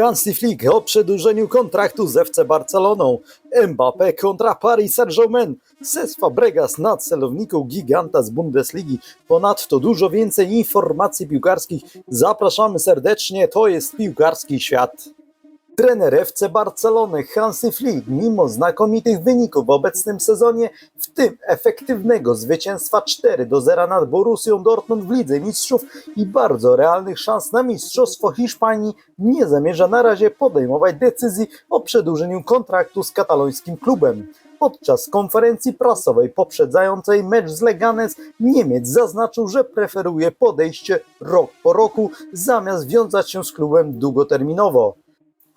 Hansi Flick o przedłużeniu kontraktu z FC Barceloną. Mbappé kontra Paris Saint-Germain. Cesc Fabregas na celowniku giganta z Bundesligi. Ponadto dużo więcej informacji piłkarskich. Zapraszamy serdecznie, to jest Piłkarski Świat. Trener FC Barcelony Hansi Flick, mimo znakomitych wyników w obecnym sezonie, w tym efektywnego zwycięstwa 4 do 0 nad Borussią Dortmund w Lidze Mistrzów i bardzo realnych szans na mistrzostwo Hiszpanii, nie zamierza na razie podejmować decyzji o przedłużeniu kontraktu z katalońskim klubem. Podczas konferencji prasowej poprzedzającej mecz z Leganes Niemiec zaznaczył, że preferuje podejście rok po roku zamiast wiązać się z klubem długoterminowo.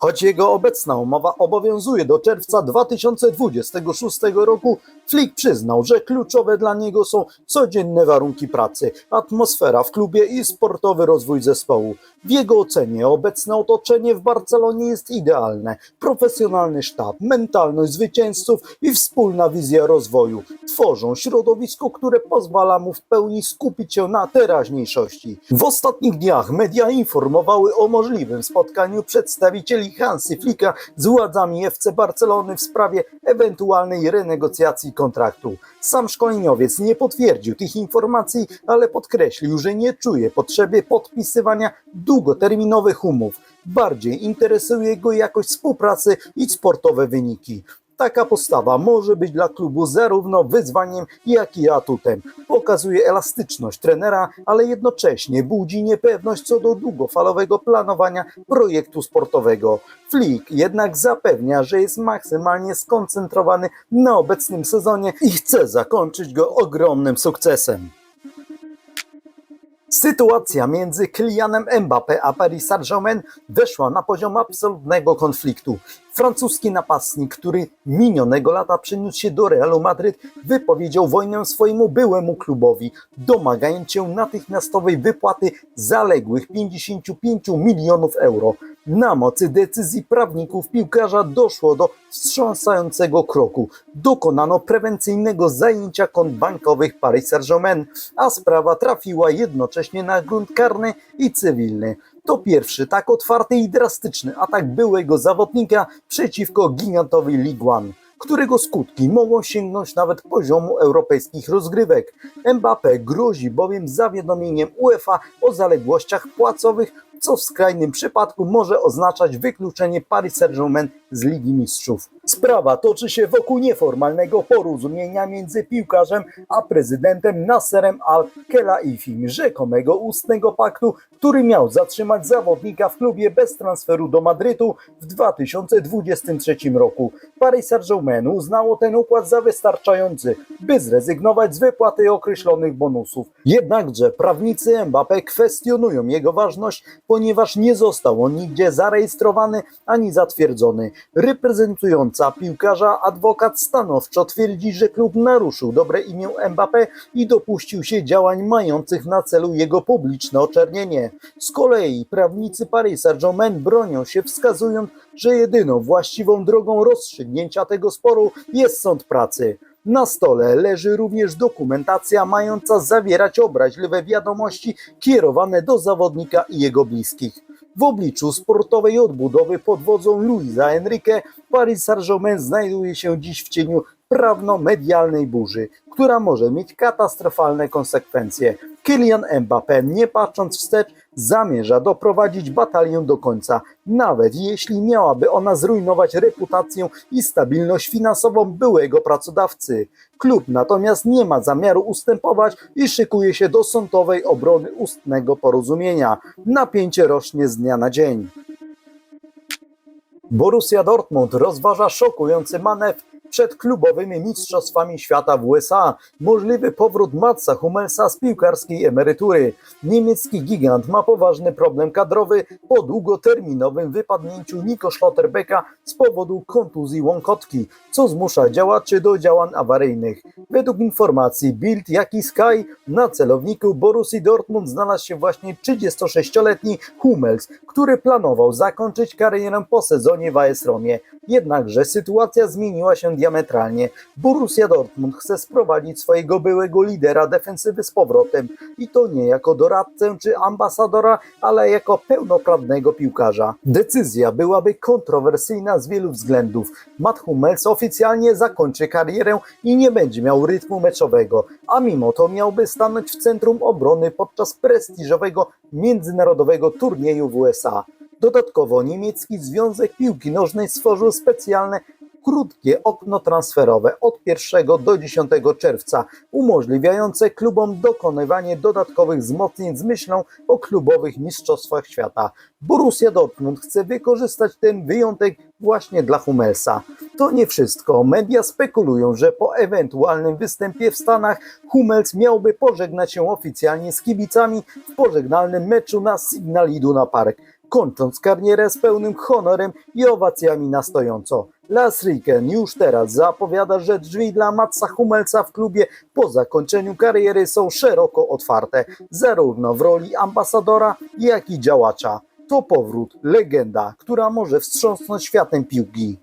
Choć jego obecna umowa obowiązuje do czerwca 2026 roku, Flick przyznał, że kluczowe dla niego są codzienne warunki pracy, atmosfera w klubie i sportowy rozwój zespołu. W jego ocenie obecne otoczenie w Barcelonie jest idealne. Profesjonalny sztab, mentalność zwycięzców i wspólna wizja rozwoju tworzą środowisko, które pozwala mu w pełni skupić się na teraźniejszości. W ostatnich dniach media informowały o możliwym spotkaniu przedstawicieli Hansi Flicka z władzami FC Barcelony w sprawie ewentualnej renegocjacji kontraktu. Sam szkoleniowiec nie potwierdził tych informacji, ale podkreślił, że nie czuje potrzeby podpisywania długoterminowych umów. Bardziej interesuje go jakość współpracy i sportowe wyniki. Taka postawa może być dla klubu zarówno wyzwaniem, jak i atutem. Pokazuje elastyczność trenera, ale jednocześnie budzi niepewność co do długofalowego planowania projektu sportowego. Flick jednak zapewnia, że jest maksymalnie skoncentrowany na obecnym sezonie i chce zakończyć go ogromnym sukcesem. Sytuacja między Kylianem Mbappé a Paris Saint-Germain weszła na poziom absolutnego konfliktu. Francuski napastnik, który minionego lata przeniósł się do Realu Madryt, wypowiedział wojnę swojemu byłemu klubowi, domagając się natychmiastowej wypłaty zaległych 55 milionów euro. Na mocy decyzji prawników piłkarza doszło do wstrząsającego kroku. Dokonano prewencyjnego zajęcia kont bankowych Paris Saint-Germain, a sprawa trafiła jednocześnie na grunt karny i cywilny. To pierwszy tak otwarty i drastyczny atak byłego zawodnika przeciwko gigantowi League One którego skutki mogą sięgnąć nawet poziomu europejskich rozgrywek. Mbappé grozi bowiem zawiadomieniem UEFA o zaległościach płacowych, co w skrajnym przypadku może oznaczać wykluczenie Paris Saint-Germain z Ligi Mistrzów. Sprawa toczy się wokół nieformalnego porozumienia między piłkarzem a prezydentem Nasserem Al-Khelaifim, rzekomego ustnego paktu, który miał zatrzymać zawodnika w klubie bez transferu do Madrytu w 2023 roku. Paris Saint-Germain uznało ten układ za wystarczający, by zrezygnować z wypłaty określonych bonusów. Jednakże prawnicy Mbappé kwestionują jego ważność, ponieważ nie został on nigdzie zarejestrowany ani zatwierdzony. Reprezentująca piłkarza adwokat stanowczo twierdzi, że klub naruszył dobre imię Mbappé i dopuścił się działań mających na celu jego publiczne oczernienie. Z kolei prawnicy Paris Saint-Germain bronią się wskazując, że jedyną właściwą drogą rozstrzygnięcia tego sporu jest sąd pracy. Na stole leży również dokumentacja mająca zawierać obraźliwe wiadomości kierowane do zawodnika i jego bliskich. W obliczu sportowej odbudowy pod wodzą Luisa Enrique Paris Saint-Germain znajduje się dziś w cieniu prawno-medialnej burzy, która może mieć katastrofalne konsekwencje. Kylian Mbappé, nie patrząc wstecz, zamierza doprowadzić batalię do końca, nawet jeśli miałaby ona zrujnować reputację i stabilność finansową byłego pracodawcy. Klub natomiast nie ma zamiaru ustępować i szykuje się do sądowej obrony ustnego porozumienia. Napięcie rośnie z dnia na dzień. Borussia Dortmund rozważa szokujący manewr przed klubowymi mistrzostwami świata w USA. Możliwy powrót Matsa Hummelsa z piłkarskiej emerytury. Niemiecki gigant ma poważny problem kadrowy po długoterminowym wypadnięciu Nico Schlotterbecka z powodu kontuzji łąkotki, co zmusza działaczy do działań awaryjnych. Według informacji Bild, jak i Sky na celowniku Borussii Dortmund znalazł się właśnie 36-letni Hummels, który planował zakończyć karierę po sezonie w AS Romie. Jednakże sytuacja zmieniła się diametralnie. Borussia Dortmund chce sprowadzić swojego byłego lidera defensywy z powrotem i to nie jako doradcę czy ambasadora, ale jako pełnoprawnego piłkarza. Decyzja byłaby kontrowersyjna z wielu względów. Matt Hummels oficjalnie zakończy karierę i nie będzie miał rytmu meczowego, a mimo to miałby stanąć w centrum obrony podczas prestiżowego międzynarodowego turnieju w USA. Dodatkowo niemiecki Związek Piłki Nożnej stworzył specjalne krótkie okno transferowe od 1 do 10 czerwca, umożliwiające klubom dokonywanie dodatkowych wzmocnień z myślą o klubowych mistrzostwach świata. Borussia Dortmund chce wykorzystać ten wyjątek właśnie dla Hummelsa. To nie wszystko. Media spekulują, że po ewentualnym występie w Stanach Hummels miałby pożegnać się oficjalnie z kibicami w pożegnalnym meczu na Signal Iduna Park kończąc karierę z pełnym honorem i owacjami na stojąco. Lars Ricken już teraz zapowiada, że drzwi dla Matsa Hummelsa w klubie po zakończeniu kariery są szeroko otwarte, zarówno w roli ambasadora, jak i działacza. To powrót, legenda, która może wstrząsnąć światem piłki.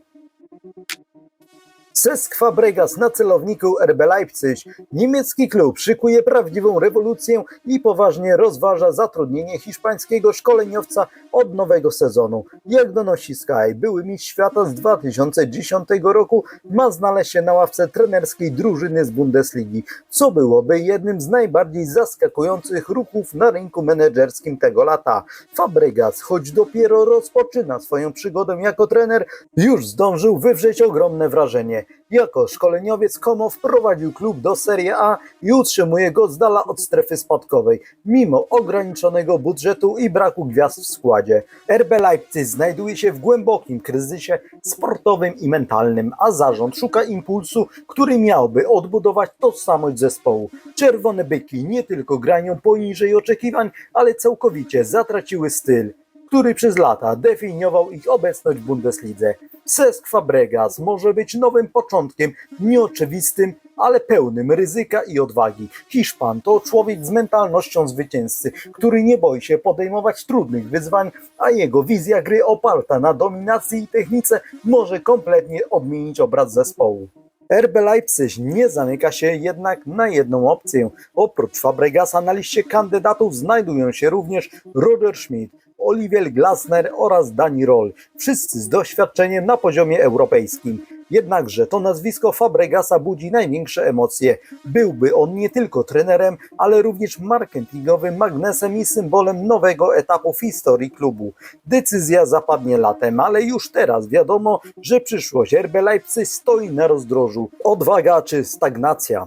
Cesc Fabregas na celowniku RB Leipzig. Niemiecki klub szykuje prawdziwą rewolucję i poważnie rozważa zatrudnienie hiszpańskiego szkoleniowca od nowego sezonu. Jak donosi Sky, były mistrz świata z 2010 roku ma znaleźć się na ławce trenerskiej drużyny z Bundesligi, co byłoby jednym z najbardziej zaskakujących ruchów na rynku menedżerskim tego lata. Fabregas, choć dopiero rozpoczyna swoją przygodę jako trener, już zdążył wywrzeć ogromne wrażenie. Jako szkoleniowiec Como wprowadził klub do Serie A i utrzymuje go z dala od strefy spadkowej, mimo ograniczonego budżetu i braku gwiazd w składzie. RB Leipzig znajduje się w głębokim kryzysie sportowym i mentalnym, a zarząd szuka impulsu, który miałby odbudować tożsamość zespołu. Czerwone byki nie tylko grają poniżej oczekiwań, ale całkowicie zatraciły styl który przez lata definiował ich obecność w Bundeslidze. Cesc Fabregas może być nowym początkiem, nieoczywistym, ale pełnym ryzyka i odwagi. Hiszpan to człowiek z mentalnością zwycięzcy, który nie boi się podejmować trudnych wyzwań, a jego wizja gry oparta na dominacji i technice może kompletnie odmienić obraz zespołu. RB Leipzig nie zamyka się jednak na jedną opcję. Oprócz Fabregasa na liście kandydatów znajdują się również Roger Schmidt, Olivier Glasner oraz Dani Roll, wszyscy z doświadczeniem na poziomie europejskim. Jednakże to nazwisko Fabregasa budzi największe emocje. Byłby on nie tylko trenerem, ale również marketingowym magnesem i symbolem nowego etapu w historii klubu. Decyzja zapadnie latem, ale już teraz wiadomo, że przyszłość RB Leipzig stoi na rozdrożu. Odwaga czy stagnacja?